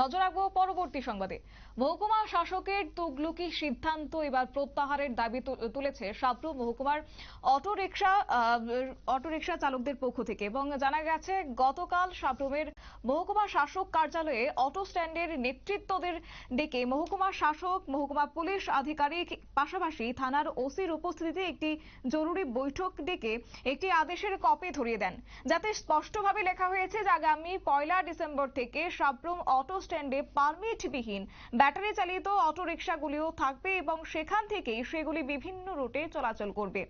নজর রাখব পরবর্তী সংবাদে। মহকুমা শাসকের তুগলুকি সিদ্ধান্ত এবার প্রত্যাহারের দাবি তুলেছে সাপ্রু মহকুমার অটো রিক্সা অটো রিক্সা চালকদের পক্ষ থেকে এবং জানা গেছে গতকাল সাপ্রুমের মহকুমা শাসক কার্যালয়ে অটো স্ট্যান্ডের নেতৃত্বদের ডেকে মহকুমা শাসক, মহকুমা পুলিশ আধিকারিক, পাশাপাশি থানার ওসির উপস্থিতিতে একটি জরুরি বৈঠক ডেকে একটি আদেশের কপি ধরিয়ে দেন। যাতে স্পষ্টভাবে লেখা হয়েছে যে আগামী পয়লা ডিসেম্বর থেকে সাপ্রুম অটো স্ট্যান্ডে পারমিটবিহীন ব্যাটারি চালিত অটো রিক্সাগুলিও থাকবে এবং সেখান থেকেই সেগুলি বিভিন্ন রুটে চলাচল করবে।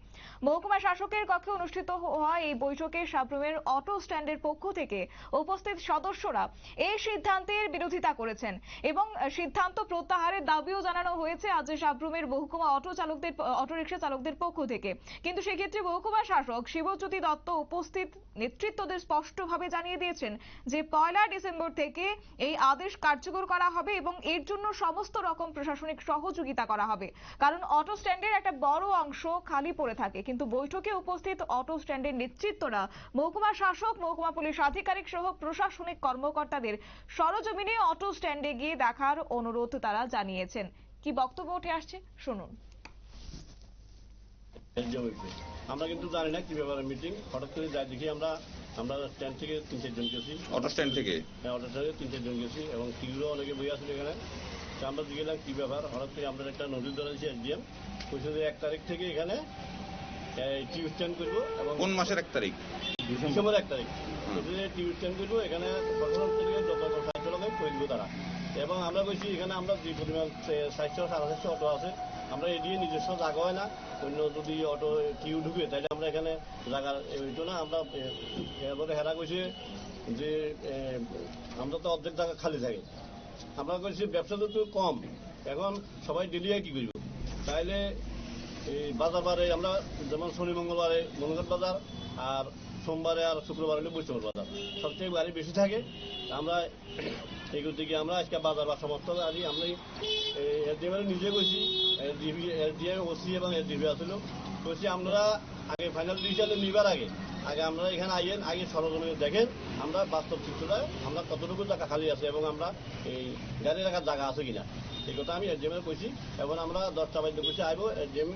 মহকুমা শাসকের কক্ষে অনুষ্ঠিত হওয়া এই বৈঠকে সাপ্রুমের অটো স্ট্যান্ডের পক্ষ থেকে উপস্থিত সদস্যরা এই সিদ্ধান্তের বিরোধিতা করেছেন এবং সিদ্ধান্ত প্রত্যাহারের দাবিও জানানো হয়েছে আজ সাব্রুমের মহকুমা অটো চালকদের অটো রিক্সা চালকদের পক্ষ থেকে। কিন্তু সেক্ষেত্রে মহকুমা শাসক শিবজ্যোতি দত্ত উপস্থিত নেতৃত্বদের স্পষ্টভাবে জানিয়ে দিয়েছেন যে পয়লা ডিসেম্বর থেকে এই আদেশ কার্যকর করা হবে এবং এর জন্য সমস্ত রকম প্রশাসনিক সহযোগিতা করা হবে। কারণ অটো স্ট্যান্ডের একটা বড় অংশ খালি পড়ে থাকে, কিন্তু বৈঠকে উপস্থিত অটো স্ট্যান্ডের নেতৃত্বরা মহকুমা শাসক, মহকুমা পুলিশ আধিকারিক সহ প্রশাসনিক কর্মকর্তাদের সরজমিনে অটো স্ট্যান্ডে গিয়ে দেখার অনুরোধ তারা জানিয়েছেন। কি বক্তব্য উঠে আসছে? শুনুন। আমরা কিন্তু জানি না কি ব্যাপারে মিটিং হঠাৎ করে যাই দেখি আমরা আমরা স্ট্যান্ড থেকে তিন চারজন গেছি। অটো স্ট্যান্ড থেকে? হ্যাঁ অটো থেকে তিন চারজন গেছি এবং টিভিরও অনেকে বই আসলে এখানে। তো আমরা গেলাম কি ব্যাপার হঠাৎ করে আমরা একটা নদীর ধরেছি এসডিএম। বলছে যে এক তারিখ থেকে এখানে টিভি স্ট্যান্ড করব এবং কোন মাসের এক তারিখ? ডিসেম্বর এক তারিখ। টিভি স্ট্যান্ড করব এখানে প্রশাসন থেকে যত সাহায্য লাগে করব তারা। এবং আমরা বলছি এখানে আমরা যে পরিমাণ সাতশো সাড়ে সাতশো অটো আছে, আমরা এদিকে নিজস্ব জায়গা হয় না। অন্য যদি অটো টিউ ঢুকে তাহলে আমরা এখানে জায়গা হইতো না আমরা এরপরে হেরা কইছে যে আমরা তো অর্ধেক জায়গা খালি থাকে। আমরা কইছি, ব্যবসা তো কম। এখন সবাই ডেলি কি করব তাইলে এই বাজার বারে আমরা যেমন শনি, মঙ্গলবারে মঙ্গল বাজার, আর সোমবারে আর শুক্রবারে হলো বৈষ্ণব বাজার। সবচেয়ে বাড়ি বেশি থাকে। আমরা এই থেকে আমরা আজকে বাজার বা সমস্ত আজ আমরা এসডিএম নিজে গেছি এসডিবি এসডিএম ওসি এবং এসডিবি আসল। কইছি আমরা আগে ফাইনাল ডিসিশন নিবার আগে। আগে আমরা এখানে আইয়েন, আগে সরজমিনে দেখেন আমরা বাস্তব চিত্রটা, আমরা কতটুকু জায়গা খালি আছে এবং আমরা এই গাড়ি রাখার জায়গা আছে কিনা। এই কথা আমি এসডিএম কইছি। এবং আমরা দশটা বাজে কইছি আইব এসডিএম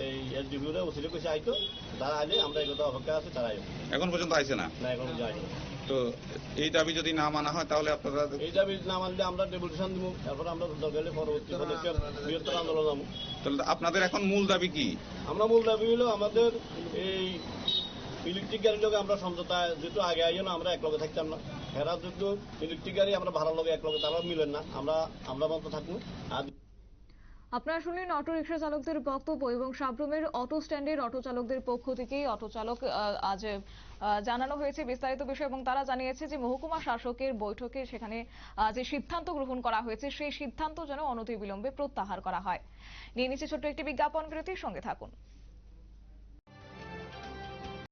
এই এসডিবি ওসিলে কইছি আইতো তারা আইলে আমরা এই কথা অপেক্ষা আছে তারা আইব। এখন পর্যন্ত আইছে না? না এখন যাই তো এই দাবি যদি না মানা হয় তাহলে আপনারা এই দাবি না মানলে আমরা ডেপুটেশন দিব তারপর আমরা দরকার হলে পরবর্তী পদক্ষেপ বৃহত্তর আন্দোলন যাব তাহলে আপনাদের এখন মূল দাবি কি? আমরা মূল দাবি হলো আমাদের এই ইলেকট্রিক গাড়ির লোক আমরা সমঝোতা যেহেতু আগে আইও না আমরা এক লগে থাকতাম না। হেরা যেহেতু ইলেকট্রিক গাড়ি আমরা ভাড়া লগে এক লগে তারা মিলেন না। আমরা আমরা মতো থাকব। আপনারা শুনলেন অটো রিক্সা চালকদের বক্তব্য এবং সাব্রুমের অটো স্ট্যান্ডের অটো চালকদের পক্ষ থেকেই অটো চালক আজ জানানো হয়েছে বিস্তারিত বিষয় এবং তারা জানিয়েছে যে মহকুমা শাসকের বৈঠকে সেখানে যে সিদ্ধান্ত গ্রহণ করা হয়েছে, সেই সিদ্ধান্ত যেন অনতিবিলম্বে প্রত্যাহার করা হয়। নিয়ে নিচ্ছে ছোট্ট একটি বিজ্ঞাপন বিরতির সঙ্গে থাকুন।